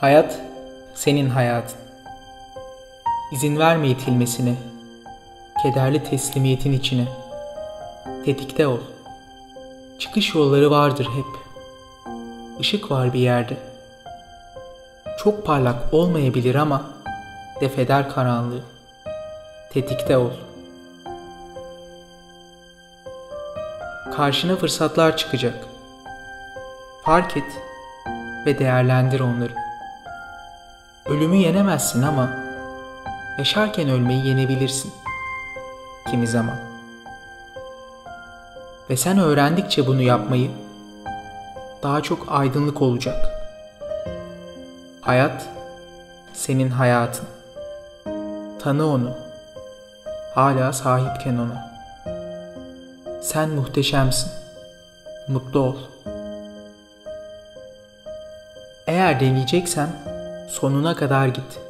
Hayat senin hayatın. İzin verme itilmesine, kederli teslimiyetin içine. Tetikte ol. Çıkış yolları vardır hep. Işık var bir yerde. Çok parlak olmayabilir ama defeder karanlığı. Tetikte ol. Karşına fırsatlar çıkacak. Fark et ve değerlendir onları. Ölümü yenemezsin ama yaşarken ölmeyi yenebilirsin. Kimi zaman. Ve sen öğrendikçe bunu yapmayı daha çok aydınlık olacak. Hayat senin hayatın. Tanı onu. Hala sahipken ona. Sen muhteşemsin. Mutlu ol. Eğer deneyeceksen sonuna kadar git.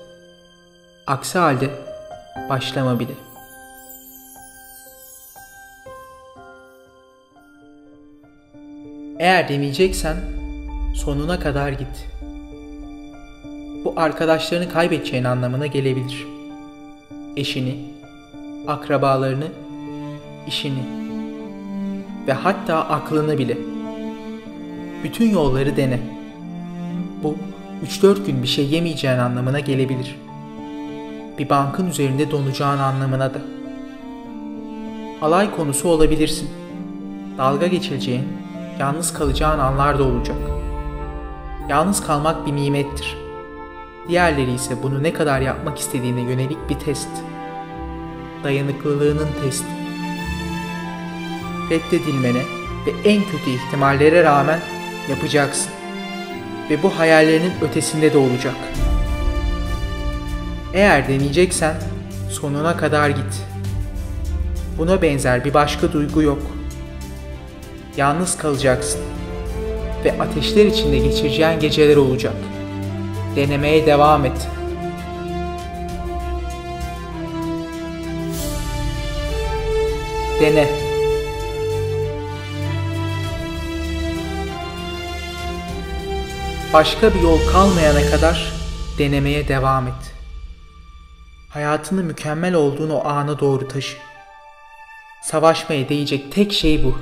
Aksi halde başlama bile. Eğer deneyeceksen sonuna kadar git. Bu arkadaşlarını kaybedeceğin anlamına gelebilir. Eşini, akrabalarını, işini ve hatta aklını bile. Bütün yolları dene. Bu 3-4 gün bir şey yemeyeceğin anlamına gelebilir. Bir bankın üzerinde donacağın anlamına da. Alay konusu olabilirsin. Dalga geçileceğin, yalnız kalacağın anlar da olacak. Yalnız kalmak bir nimettir. Diğerleri ise bunu ne kadar yapmak istediğine yönelik bir test. Dayanıklılığının testi. Reddedilmene ve en kötü ihtimallere rağmen yapacaksın. Ve bu hayallerinin ötesinde de olacak. Eğer deneyeceksen sonuna kadar git. Buna benzer bir başka duygu yok. Yalnız kalacaksın ve ateşler içinde geçireceğin geceler olacak. Denemeye devam et. Dene. Başka bir yol kalmayana kadar denemeye devam et. Hayatını mükemmel olduğun o ana doğru taşı. Savaşmaya değecek tek şey bu.